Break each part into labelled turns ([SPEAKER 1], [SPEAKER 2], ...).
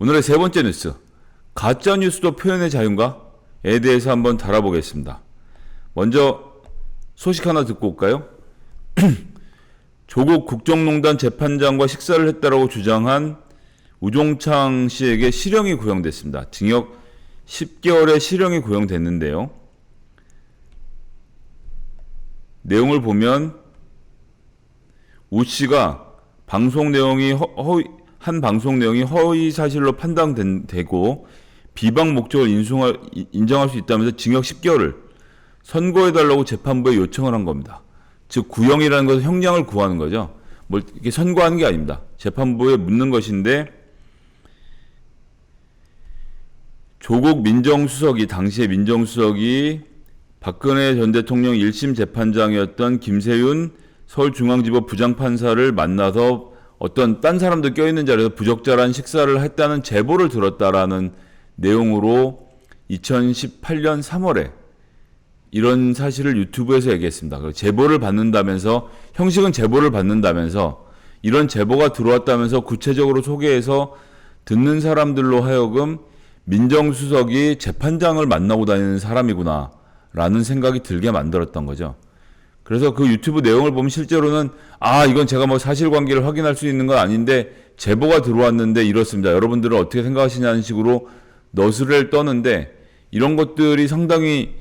[SPEAKER 1] 오늘의 세 번째 뉴스. 가짜 뉴스도 표현의 자유인가?에 대해서 한번 다뤄보겠습니다. 먼저 소식 하나 듣고 올까요? 조국 국정농단 재판장과 식사를 했다라고 주장한 우종창 씨에게 실형이 구형됐습니다. 징역 10개월의 실형이 구형됐는데요. 내용을 보면 우 씨가 방송 내용이 허, 허위, 한 방송 내용이 허위 사실로 판단되고 비방 목적을 인송할, 인정할 수 있다면서 징역 10개월을 선고해달라고 재판부에 요청을 한 겁니다. 즉 구형이라는 것은 형량을 구하는 거죠. 뭘 이렇게 선고하는 게 아닙니다. 재판부에 묻는 것인데 조국 민정수석이 당시에 민정수석이 박근혜 전 대통령 1심 재판장이었던 김세윤 서울중앙지법 부장판사를 만나서 어떤 딴 사람도 껴있는 자리에서 부적절한 식사를 했다는 제보를 들었다라는 내용으로 2018년 3월에 이런 사실을 유튜브에서 얘기했습니다. 그 제보를 받는다면서 형식은 제보를 받는다면서 이런 제보가 들어왔다면서 구체적으로 소개해서 듣는 사람들로 하여금 민정수석이 재판장을 만나고 다니는 사람이구나 라는 생각이 들게 만들었던 거죠. 그래서 그 유튜브 내용을 보면 실제로는 아 이건 제가 뭐 사실관계를 확인할 수 있는 건 아닌데 제보가 들어왔는데 이렇습니다. 여러분들은 어떻게 생각하시냐는 식으로 너스를 떠는데 이런 것들이 상당히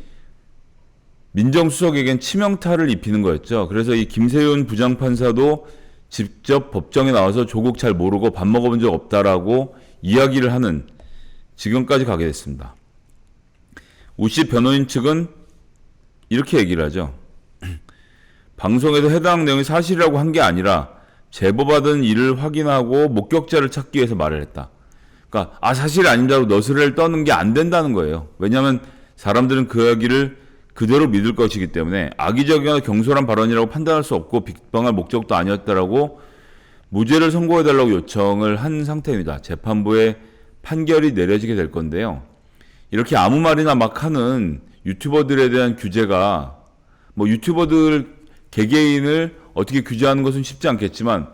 [SPEAKER 1] 민정수석에겐 치명타를 입히는 거였죠. 그래서 이 김세윤 부장판사도 직접 법정에 나와서 조국 잘 모르고 밥 먹어본 적 없다라고 이야기를 하는 지금까지 가게 됐습니다. 우씨 변호인 측은 이렇게 얘기를 하죠. 방송에서 해당 내용이 사실이라고 한 게 아니라 제보받은 일을 확인하고 목격자를 찾기 위해서 말을 했다. 그러니까 아 사실 아닌다고 너스레를 떠는 게 안 된다는 거예요. 왜냐하면 사람들은 그 이야기를 그대로 믿을 것이기 때문에 악의적이거나 경솔한 발언이라고 판단할 수 없고 비방할 목적도 아니었다라고 무죄를 선고해달라고 요청을 한 상태입니다. 재판부에 판결이 내려지게 될 건데요. 이렇게 아무 말이나 막 하는 유튜버들에 대한 규제가 뭐 유튜버들 개개인을 어떻게 규제하는 것은 쉽지 않겠지만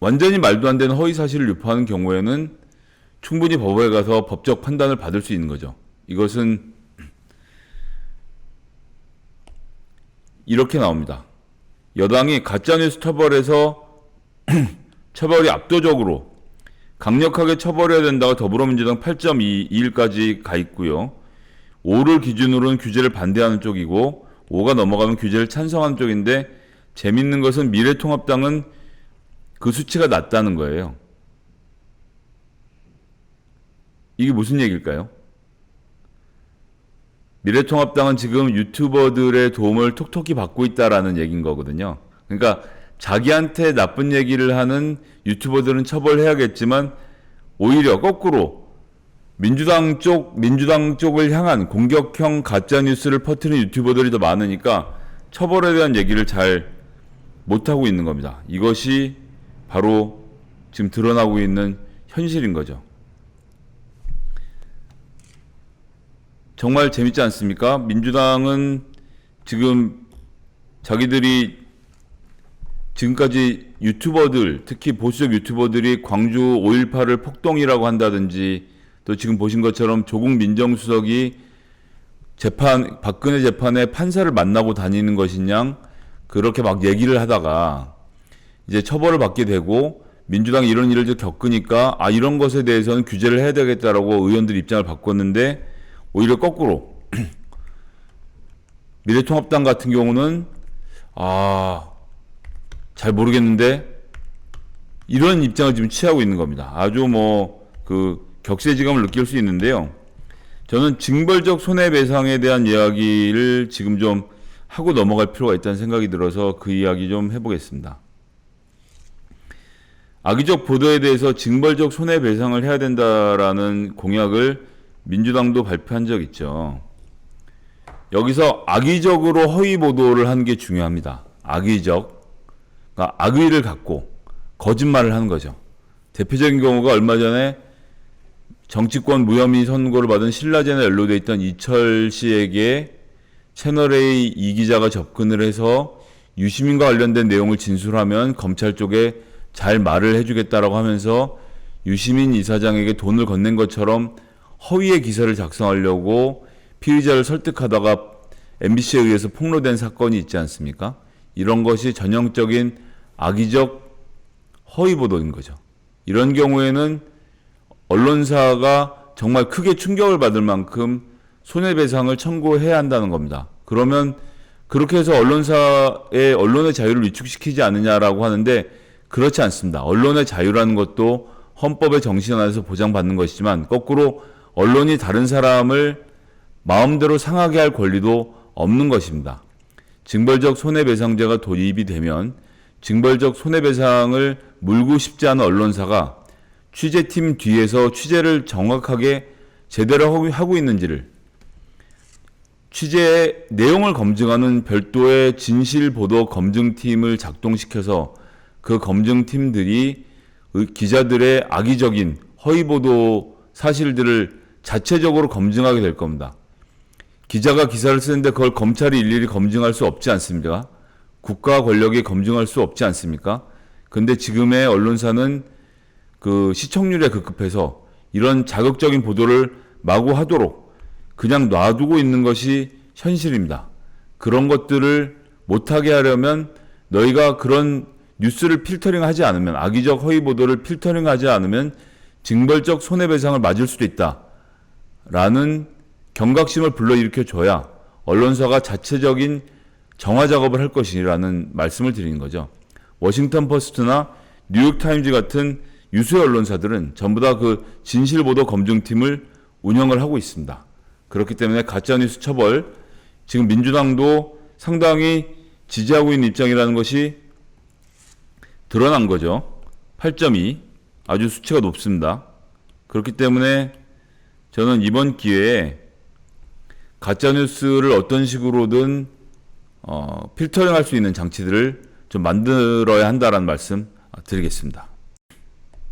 [SPEAKER 1] 완전히 말도 안 되는 허위 사실을 유포하는 경우에는 충분히 법원에 가서 법적 판단을 받을 수 있는 거죠. 이것은 이렇게 나옵니다. 여당이 가짜뉴스 처벌에서 처벌이 압도적으로 강력하게 처벌해야 된다고 더불어민주당 8.21까지 가 있고요. 5를 기준으로는 규제를 반대하는 쪽이고 5가 넘어가면 규제를 찬성하는 쪽인데 재밌는 것은 미래통합당은 그 수치가 낮다는 거예요. 이게 무슨 얘기일까요? 미래통합당은 지금 유튜버들의 도움을 톡톡히 받고 있다라는 얘기인 거거든요. 그러니까 자기한테 나쁜 얘기를 하는 유튜버들은 처벌해야겠지만 오히려 거꾸로 민주당 쪽 민주당 쪽을 향한 공격형 가짜 뉴스를 퍼뜨리는 유튜버들이 더 많으니까 처벌에 대한 얘기를 잘 못하고 있는 겁니다. 이것이 바로 지금 드러나고 있는 현실인 거죠. 정말 재밌지 않습니까? 민주당은 지금 자기들이 지금까지 유튜버들, 특히 보수적 유튜버들이 광주 5.18을 폭동이라고 한다든지 또 지금 보신 것처럼 조국 민정수석이 재판, 박근혜 재판에 판사를 만나고 다니는 것이냐 그렇게 막 얘기를 하다가 이제 처벌을 받게 되고 민주당이 이런 일을 겪으니까 아, 이런 것에 대해서는 규제를 해야 되겠다라고 의원들 입장을 바꿨는데 오히려 거꾸로 미래통합당 같은 경우는 아, 잘 모르겠는데 이런 입장을 지금 취하고 있는 겁니다. 아주 뭐 그 격세지감을 느낄 수 있는데요. 저는 징벌적 손해배상에 대한 이야기를 지금 좀 하고 넘어갈 필요가 있다는 생각이 들어서 그 이야기 좀 해보겠습니다. 악의적 보도에 대해서 징벌적 손해배상을 해야 된다라는 공약을 민주당도 발표한 적 있죠. 여기서 악의적으로 허위 보도를 하는 게 중요합니다. 악의적. 그러니까 악의를 갖고 거짓말을 하는 거죠. 대표적인 경우가 얼마 전에 정치권 무혐의 선고를 받은 신라젠에 연루돼 있던 이철 씨에게 채널A 이 기자가 접근을 해서 유시민과 관련된 내용을 진술하면 검찰 쪽에 잘 말을 해주겠다라고 하면서 유시민 이사장에게 돈을 건넨 것처럼 허위의 기사를 작성하려고 피의자를 설득하다가 MBC에 의해서 폭로된 사건이 있지 않습니까? 이런 것이 전형적인 악의적 허위 보도인 거죠. 이런 경우에는 언론사가 정말 크게 충격을 받을 만큼 손해배상을 청구해야 한다는 겁니다. 그러면 그렇게 해서 언론사의 언론의 자유를 위축시키지 않느냐라고 하는데 그렇지 않습니다. 언론의 자유라는 것도 헌법의 정신 안에서 보장받는 것이지만 거꾸로 언론이 다른 사람을 마음대로 상하게 할 권리도 없는 것입니다. 징벌적 손해배상제가 도입이 되면 징벌적 손해배상을 물고 싶지 않은 언론사가 취재팀 뒤에서 취재를 정확하게 제대로 하고- 있는지를 취재의 내용을 검증하는 별도의 진실 보도 검증팀을 작동시켜서 그 검증팀들이 의- 기자들의 악의적인 허위 보도 사실들을 자체적으로 검증하게 될 겁니다. 기자가 기사를 쓰는데 그걸 검찰이 일일이 검증할 수 없지 않습니까? 국가 권력이 검증할 수 없지 않습니까? 근데 지금의 언론사는 그 시청률에 급급해서 이런 자극적인 보도를 마구 하도록 그냥 놔두고 있는 것이 현실입니다. 그런 것들을 못하게 하려면 너희가 그런 뉴스를 필터링 하지 않으면 악의적 허위 보도를 필터링 하지 않으면 징벌적 손해배상을 맞을 수도 있다. 라는 경각심을 불러일으켜 줘야 언론사가 자체적인 정화 작업을 할 것이라는 말씀을 드리는 거죠. 워싱턴 포스트나 뉴욕 타임즈 같은 유수의 언론사들은 전부 다 그 진실 보도 검증팀을 운영을 하고 있습니다. 그렇기 때문에 가짜 뉴스 처벌 지금 민주당도 상당히 지지하고 있는 입장이라는 것이 드러난 거죠. 8.2 아주 수치가 높습니다. 그렇기 때문에 저는 이번 기회에 가짜 뉴스를 어떤 식으로든 어, 필터링 할 수 있는 장치들을 좀 만들어야 한다라는 말씀 드리겠습니다.